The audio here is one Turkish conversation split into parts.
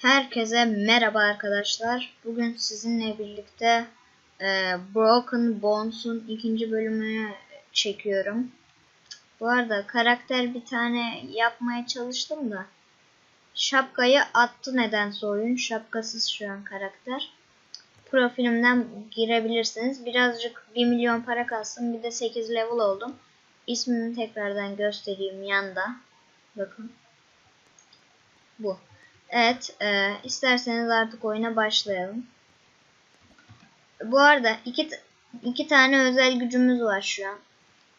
Herkese merhaba arkadaşlar. Bugün sizinle birlikte e, Broken Bones'un ikinci bölümünü çekiyorum. Bu arada karakter bir tane yapmaya çalıştım da şapkayı attı nedense oyun. Şapkasız şu an karakter. Profilimden girebilirsiniz. Birazcık 1 milyon para kalsın. Bir de 8 level oldum. İsmini tekrardan göstereyim yanda. Bakın. Bu. Evet, e, isterseniz artık oyuna başlayalım. Bu arada iki, iki tane özel gücümüz var şu an.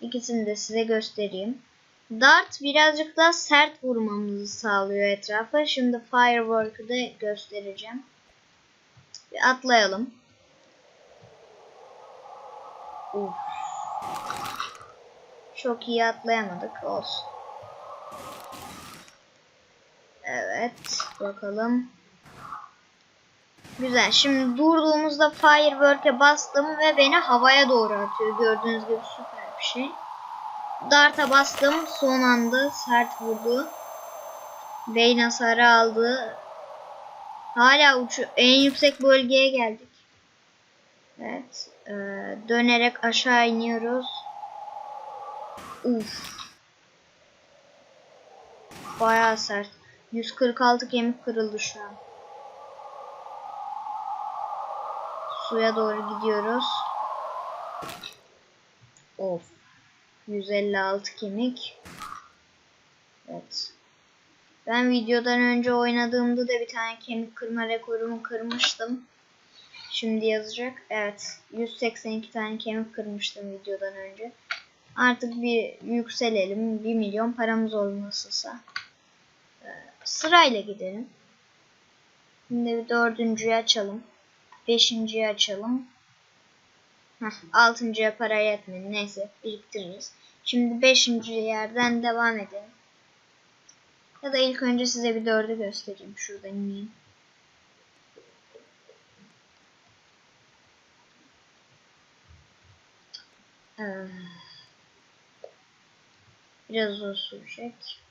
İkisini de size göstereyim. Dart birazcık daha sert vurmamızı sağlıyor etrafa. Şimdi Firework'ı da göstereceğim. Bir atlayalım. Uf. Çok iyi atlayamadık. Olsun. Evet. Bakalım. Güzel. Şimdi durduğumuzda Firework'e bastım ve beni havaya doğru atıyor. Gördüğünüz gibi süper bir şey. Dart'a bastım. Son anda sert vurdu. Beyin hasarı aldı. Hala uçu en yüksek bölgeye geldik. Evet. Ee, dönerek aşağı iniyoruz. Uf. Bayağı sert. 146 kemik kırıldı şu an. Suya doğru gidiyoruz. Of. 156 kemik. Evet. Ben videodan önce oynadığımda da bir tane kemik kırma rekorumu kırmıştım. Şimdi yazacak. Evet. 182 tane kemik kırmıştım videodan önce. Artık bir yükselelim. 1 milyon paramız olmasıysa. Sırayla gidelim. Şimdi bir dördüncüyü açalım. Beşinciyi açalım. Heh, altıncıya para yetmedi. Neyse biriktiririz. Şimdi beşinci yerden devam edelim. Ya da ilk önce size bir dördü göstereyim. Şuradan ineyim. Ee, biraz uzun sürecek.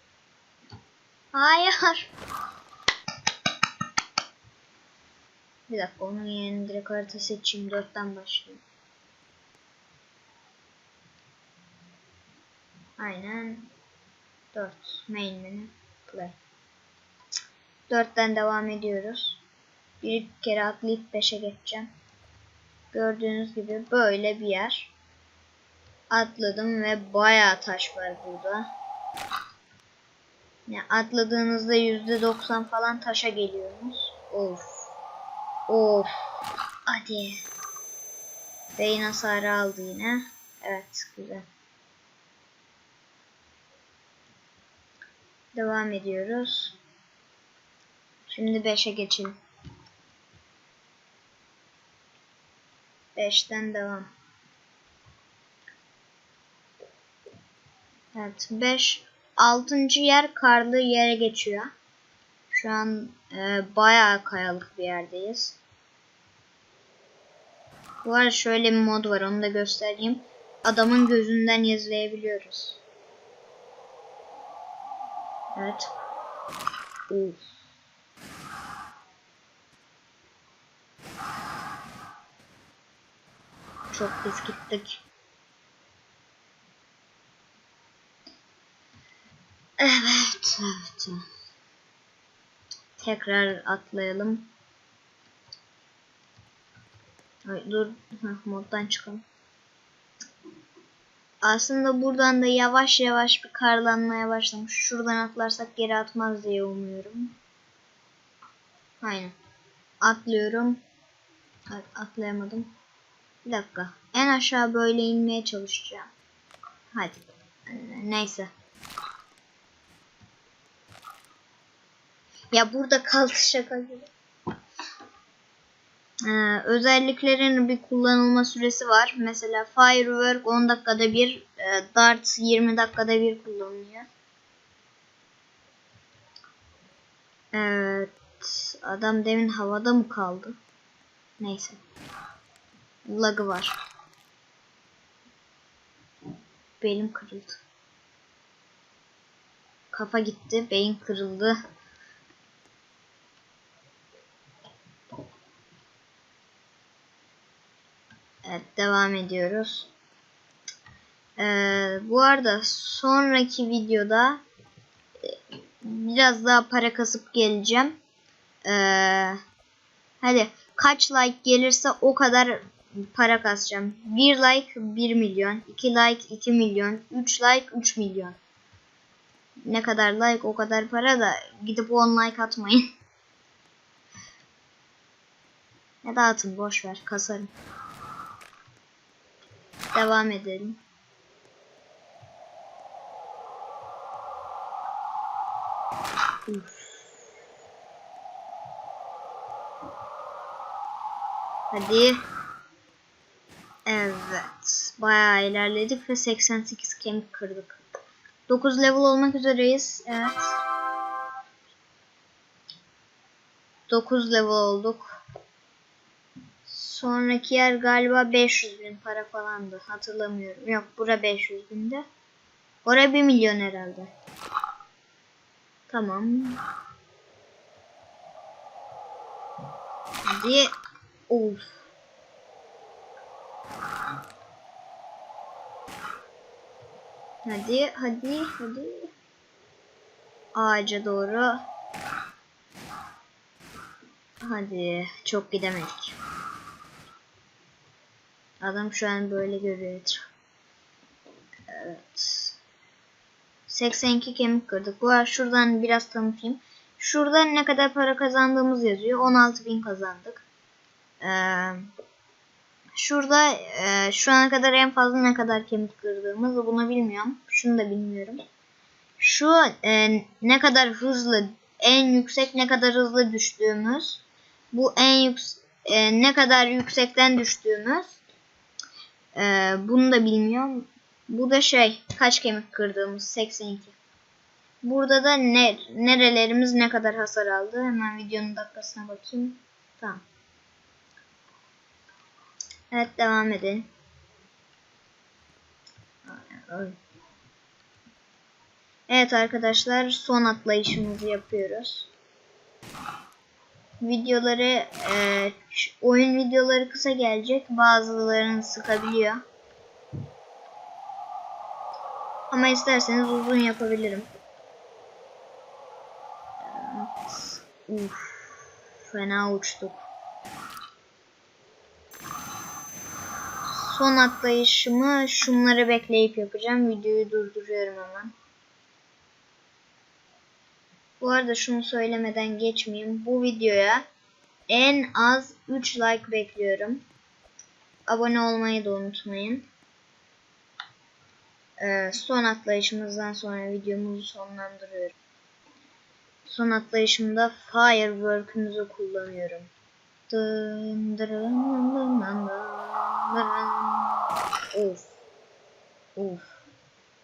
Hayır. Bir dakika onun yerine direkt harita seçeyim. Dörtten başlayayım. Aynen. Dört. Main menü. Play. Dörtten devam ediyoruz. Bir kere atlayıp beşe geçeceğim. Gördüğünüz gibi böyle bir yer. Atladım ve bayağı taş var burada. Yani atladığınızda %90 falan taşa geliyorsunuz. Of. Of. Hadi. Beyin hasarı aldı yine. Evet güzel. Devam ediyoruz. Şimdi 5'e geçelim. 5'ten devam. Evet 5 altıncı yer karlı yere geçiyor. Şu an e, bayağı kayalık bir yerdeyiz. Bu arada şöyle bir mod var onu da göstereyim. Adamın gözünden izleyebiliyoruz. Evet. Uf. Çok pis gittik. Evet, evet. Tekrar atlayalım. Ay, dur, moddan çıkalım. Aslında buradan da yavaş yavaş bir karlanmaya başlamış. Şuradan atlarsak geri atmaz diye umuyorum. Aynen. Atlıyorum. Atlayamadım. Bir dakika. En aşağı böyle inmeye çalışacağım. Hadi. Neyse. Ya burada kaldı şaka gibi. Ee, özelliklerin bir kullanılma süresi var. Mesela Firework 10 dakikada bir, e, Dart 20 dakikada bir kullanılıyor. Evet. Adam demin havada mı kaldı? Neyse. Lagı var. Belim kırıldı. Kafa gitti, beyin kırıldı. Evet devam ediyoruz. Ee, bu arada sonraki videoda e, biraz daha para kasıp geleceğim. Ee, hadi kaç like gelirse o kadar para kasacağım. 1 like 1 milyon, 2 like 2 milyon, 3 like 3 milyon. Ne kadar like o kadar para da gidip 10 like atmayın. ya da atın boş ver kasarım. Devam edelim. Uf. Hadi. Evet. Bayağı ilerledik ve 88 kemik kırdık. 9 level olmak üzereyiz. Evet. 9 level olduk. Sonraki yer galiba 500 bin para falandı. Hatırlamıyorum. Yok bura 500 binde. Oraya 1 milyon herhalde. Tamam. Hadi. Of. Hadi, hadi, hadi. Ağaca doğru. Hadi, çok gidemedik. Adam şu an böyle görüyor. Evet. 82 kemik kırdık. Bu şuradan biraz tanıtayım. Şurada ne kadar para kazandığımız yazıyor. 16.000 kazandık. Ee, şurada e, şu ana kadar en fazla ne kadar kemik kırdığımız bunu bilmiyorum. Şunu da bilmiyorum. Şu e, ne kadar hızlı en yüksek ne kadar hızlı düştüğümüz. Bu en yüksek e, ne kadar yüksekten düştüğümüz. E, bunu da bilmiyorum. Bu da şey kaç kemik kırdığımız 82. Burada da ne, nerelerimiz ne kadar hasar aldı. Hemen videonun dakikasına bakayım. Tamam. Evet devam edelim. Evet arkadaşlar son atlayışımızı yapıyoruz. Videoları e, oyun videoları kısa gelecek. Bazılarını sıkabiliyor. Ama isterseniz uzun yapabilirim. Uf, fena uçtuk. Son atlayışımı şunları bekleyip yapacağım. Videoyu durduruyorum hemen. Bu arada şunu söylemeden geçmeyeyim. Bu videoya en az 3 like bekliyorum. Abone olmayı da unutmayın. Ee, son atlayışımızdan sonra videomuzu sonlandırıyorum. Son atlayışımda firework'ümüzü kullanıyorum. Dın dırın. Of. Of.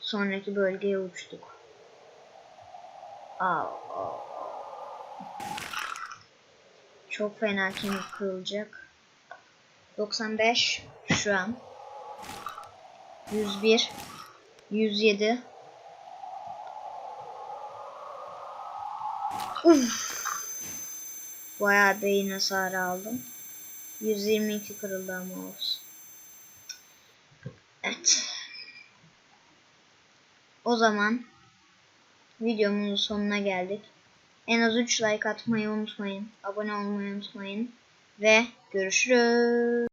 Sonraki bölgeye uçtuk. Aa, Çok fena kemik kırılacak. 95 şu an. 101 107 Uf. Bayağı beyin hasarı aldım. 122 kırıldı ama olsun. Evet. O zaman videomun sonuna geldik. En az 3 like atmayı unutmayın. Abone olmayı unutmayın. Ve görüşürüz.